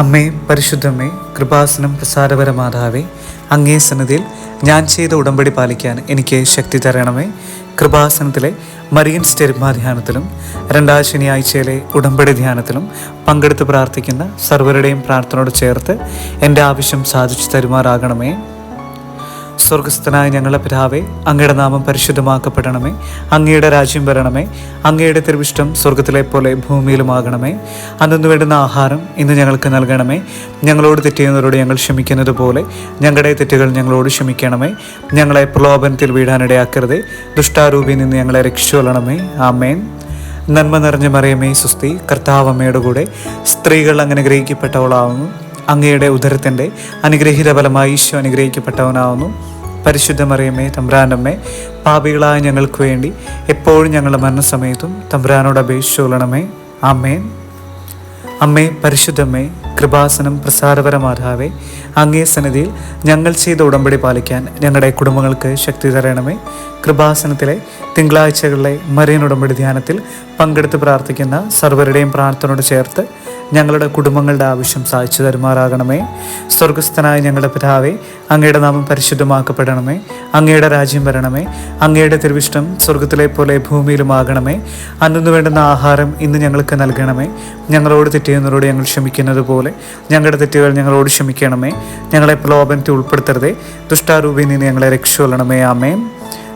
അമ്മേ പരിശുദ്ധമ്മേ കൃപാസനം പ്രസാരപരമാതാവേ അങ്ങേ സന്നിധിയിൽ ഞാൻ ചെയ്ത ഉടമ്പടി പാലിക്കാൻ എനിക്ക് ശക്തി തരണമേ. കൃപാസനത്തിലെ മറിയൻ സ്റ്റെരുമാ ധ്യാനത്തിലും രണ്ടാം ശനിയാഴ്ചയിലെ ഉടമ്പടി ധ്യാനത്തിലും പങ്കെടുത്ത് പ്രാർത്ഥിക്കുന്ന സർവരുടെയും പ്രാർത്ഥനയോട് ചേർത്ത് എന്റെ ആവശ്യം സാധിച്ചു തരുമാറാകണമേ. സ്വർഗസ്ഥനായ ഞങ്ങളുടെ പിതാവേ അങ്ങയുടെ നാമം പരിശുദ്ധമാക്കപ്പെടണമേ. അങ്ങയുടെ രാജ്യം വരണമേ. അങ്ങയുടെ തിരുവിഷ്ടം സ്വർഗത്തിലെ പോലെ ഭൂമിയിലുമാകണമേ. അന്നു വേണ്ടുന്ന ആഹാരം ഇന്ന് ഞങ്ങൾക്ക് നൽകണമേ. ഞങ്ങളോട് തെറ്റിയുന്നവരോട് ഞങ്ങൾ ക്ഷമിക്കുന്നത് പോലെ ഞങ്ങളുടെ തെറ്റുകൾ ഞങ്ങളോട് ക്ഷമിക്കണമേ. ഞങ്ങളെ പ്രലോഭനത്തിൽ വീഴാനിടയാക്കരുതേ. ദുഷ്ടാരൂപിയിൽ നിന്ന് ഞങ്ങളെ രക്ഷിച്ചുകൊള്ളണമേ. ആമേൻ. നന്മ നിറഞ്ഞ മറിയമേ സുസ്തി കർത്താവ് അമ്മയുടെ കൂടെ സ്ത്രീകൾ അങ്ങനെ ഗ്രഹിക്കപ്പെട്ടവളാവുന്നു. അങ്ങയുടെ ഉദരത്തിന്റെ അനുഗ്രഹീത ഫലമായി ഈശോ അനുഗ്രഹിക്കപ്പെട്ടവനാവുന്നു. പരിശുദ്ധ മറിയമ്മേ തമ്പ്രാനമ്മേ പാപികളായ ഞങ്ങൾക്ക് വേണ്ടി എപ്പോഴും ഞങ്ങളുടെ മരണസമയത്തും തമ്പ്രാനോട് അപേക്ഷിച്ചുകൊള്ളണമേ ആമേൻ. അമ്മേ പരിശുദ്ധമ്മേ കൃപാസനം പ്രസാരപരമാതാവേ അങ്ങേ സന്നിധിയിൽ ഞങ്ങൾ ചെയ്ത ഉടമ്പടി പാലിക്കാൻ ഞങ്ങളുടെ കുടുംബങ്ങൾക്ക് ശക്തി തരണമേ. കൃപാസനത്തിലെ തിങ്കളാഴ്ചകളിലെ മറിയൻ ഉടമ്പടി ധ്യാനത്തിൽ പങ്കെടുത്ത് പ്രാർത്ഥിക്കുന്ന സർവരുടെയും പ്രാർത്ഥനയോട് ചേർത്ത് ഞങ്ങളുടെ കുടുംബങ്ങളുടെ ആവശ്യം സാധിച്ചു തരുമാറാകണമേ. സ്വർഗസ്ഥനായ ഞങ്ങളുടെ പിതാവേ അങ്ങയുടെ നാമം പരിശുദ്ധമാക്കപ്പെടണമേ. അങ്ങയുടെ രാജ്യം വരണമേ. അങ്ങയുടെ തിരുവിഷ്ടം സ്വർഗത്തിലെ പോലെ ഭൂമിയിലുമാകണമേ. അന്നു വേണ്ടുന്ന ആഹാരം ഇന്ന് ഞങ്ങൾക്ക് നൽകണമേ. ഞങ്ങളോട് തെറ്റിയുന്നവരോട് ഞങ്ങൾ ക്ഷമിക്കുന്നത് പോലെ ഞങ്ങളുടെ തെറ്റുകൾ ഞങ്ങളോട് ക്ഷമിക്കണമേ. ഞങ്ങളെ പ്രലോഭനത്തിൽ ഉൾപ്പെടുത്തരുതേ. ദുഷ്ടാരൂപിയിൽ നിന്ന് ഞങ്ങളെ രക്ഷകൊള്ളണമേ ആമേൻ.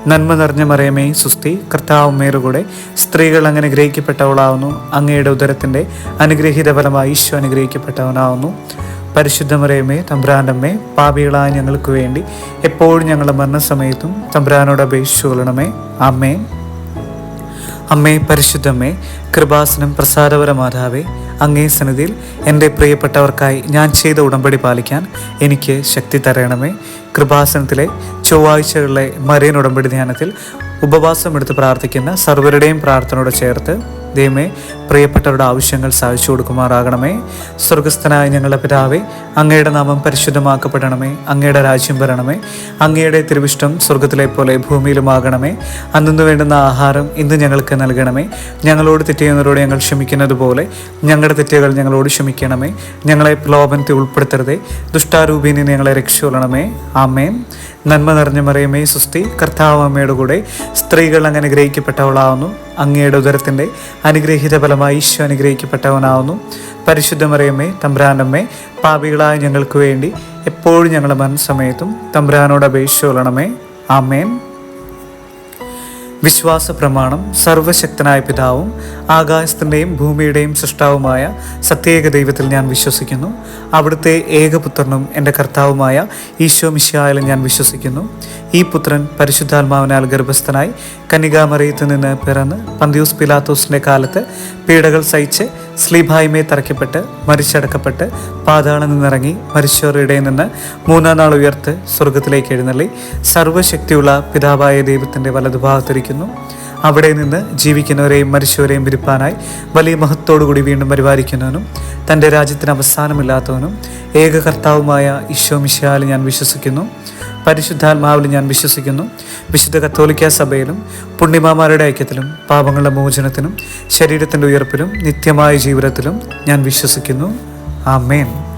നന്മ നിറഞ്ഞ മറിയമേ സുസ്തി കർത്താവ് മേറുകൂടെ സ്ത്രീകൾ അങ്ങനെ ഗ്രഹിക്കപ്പെട്ടവളാവുന്നു. അങ്ങയുടെ ഉദരത്തിന്റെ അനുഗ്രഹീത ഫലമായി ഈശോ അനുഗ്രഹിക്കപ്പെട്ടവനാവുന്നു. പരിശുദ്ധ മറിയമേ തമ്പ്രാന്റമ്മേ പാപികളായ ഞങ്ങൾക്ക് വേണ്ടി എപ്പോഴും ഞങ്ങളുടെ മരണസമയത്തും തമ്പ്രാനോട് അപേക്ഷിച്ചു കൊള്ളണമേ. അമ്മേ അമ്മേ പരിശുദ്ധമ്മേ കൃപാസനം പ്രസാദപര മാതാവേ അങ്ങേ സന്നിധിയിൽ എന്റെ പ്രിയപ്പെട്ടവർക്കായി ഞാൻ ചെയ്ത ഉടമ്പടി പാലിക്കാൻ എനിക്ക് ശക്തി തരണമേ. കൃപാസനത്തിലെ ചൊവ്വാഴ്ചകളിലെ മറിയൻ ഉടമ്പടി ധ്യാനത്തിൽ ഉപവാസം എടുത്ത് പ്രാർത്ഥിക്കുന്ന സർവരുടെയും പ്രാർത്ഥനയോട് ചേർത്ത് ദൈവമേ പ്രിയപ്പെട്ടവരുടെ ആവശ്യങ്ങൾ സാധിച്ചു കൊടുക്കുമാറാകണമേ. സ്വർഗസ്ഥനായ ഞങ്ങളുടെ പിതാവേ അങ്ങയുടെ നാമം പരിശുദ്ധമാക്കപ്പെടണമേ അങ്ങയുടെ രാജ്യം വരണമേ അങ്ങയുടെ തിരുവിഷ്ടം സ്വർഗത്തിലെ പോലെ ഭൂമിയിലുമാകണമേ. അന്നു വേണ്ടുന്ന ആഹാരം ഇന്ന് ഞങ്ങൾക്ക് നൽകണമേ. ഞങ്ങളോട് തെറ്റിയുന്നവരോട് ഞങ്ങൾ ക്ഷമിക്കുന്നത് പോലെ ഞങ്ങളുടെ തെറ്റുകൾ ഞങ്ങളോട് ക്ഷമിക്കണമേ. ഞങ്ങളെ പ്രലോഭനത്തിൽ ഉൾപ്പെടുത്തരുതേ. ദുഷ്ടാരൂപീനെ ഞങ്ങളെ രക്ഷകൊള്ളണമേ ആമേൻ. നന്മ നിറഞ്ഞ മറിയമേ സുസ്തി കർത്താവ് അമ്മയുടെ കൂടെ സ്ത്രീകൾ അങ്ങനെ ഗ്രഹിക്കപ്പെട്ടവളാവുന്നു. അങ്ങയുടെ ഉദരത്തിന്റെ അനുഗ്രഹീത ഫലമായി ഈശോ അനുഗ്രഹിക്കപ്പെട്ടവനാവുന്നു. പരിശുദ്ധ മറിയമ്മേ തമ്പ്രാനമ്മേ പാപികളായ ഞങ്ങൾക്ക് വേണ്ടി എപ്പോഴും ഞങ്ങളുടെ മനസ്സമയത്തും തമ്പ്രാനോട് അപേക്ഷിച്ചു കൊള്ളണമേ. ആമേൻ. വിശ്വാസ പ്രമാണം സർവശക്തനായ പിതാവും ആകാശത്തിന്റെയും ഭൂമിയുടെയും സൃഷ്ടാവുമായ സത്യേക ദൈവത്തിൽ ഞാൻ വിശ്വസിക്കുന്നു. അവിടുത്തെ ഏകപുത്രനും എന്റെ കർത്താവുമായ ഈശോ മിശിയായാലും ഞാൻ വിശ്വസിക്കുന്നു. ഈ പുത്രൻ പരിശുദ്ധാത്മാവിനാൽ ഗർഭസ്ഥനായി കന്യകാമറിയത്തിൽ നിന്ന് പിറന്ന് പന്തിയൂസ് പിലാത്തോസിന്റെ കാലത്ത് പീഡകൾ സഹിച്ച് സ്ലീഭായ്മയെ തറയ്ക്കപ്പെട്ട് മരിച്ചടക്കപ്പെട്ട് പാതാളം നിന്നിറങ്ങി മരിച്ചവരുടെ നിന്ന് മൂന്നാം നാൾ ഉയർത്ത് സ്വർഗത്തിലേക്ക് എഴുന്നള്ളി. സർവശക്തിയുള്ള പിതാവായ ദൈവത്തിന്റെ വലതുഭാഗത്തിരിക്കുന്നു അവിടെ നിന്ന് ജീവിക്കുന്നവരെയും മരിച്ചവരെയും വിരിപ്പാനായി വലിയ മഹത്തോടുകൂടി വീണ്ടും പരിപാലിക്കുന്നവനും തന്റെ രാജ്യത്തിന് അവസാനമില്ലാത്തവനും ഏക കർത്താവുമായ ഈശോ മിശിയാൽ ഞാൻ വിശ്വസിക്കുന്നു. പരിശുദ്ധാത്മാവിൽ ഞാൻ വിശ്വസിക്കുന്നു. വിശുദ്ധ കത്തോലിക്ക സഭയിലും പുണ്യമാമാരുടെ ഐക്യത്തിലും പാപങ്ങളുടെ മോചനത്തിനും ശരീരത്തിന്റെ ഉയർപ്പിലും നിത്യമായ ജീവിതത്തിലും ഞാൻ വിശ്വസിക്കുന്നു. ആമേൻ.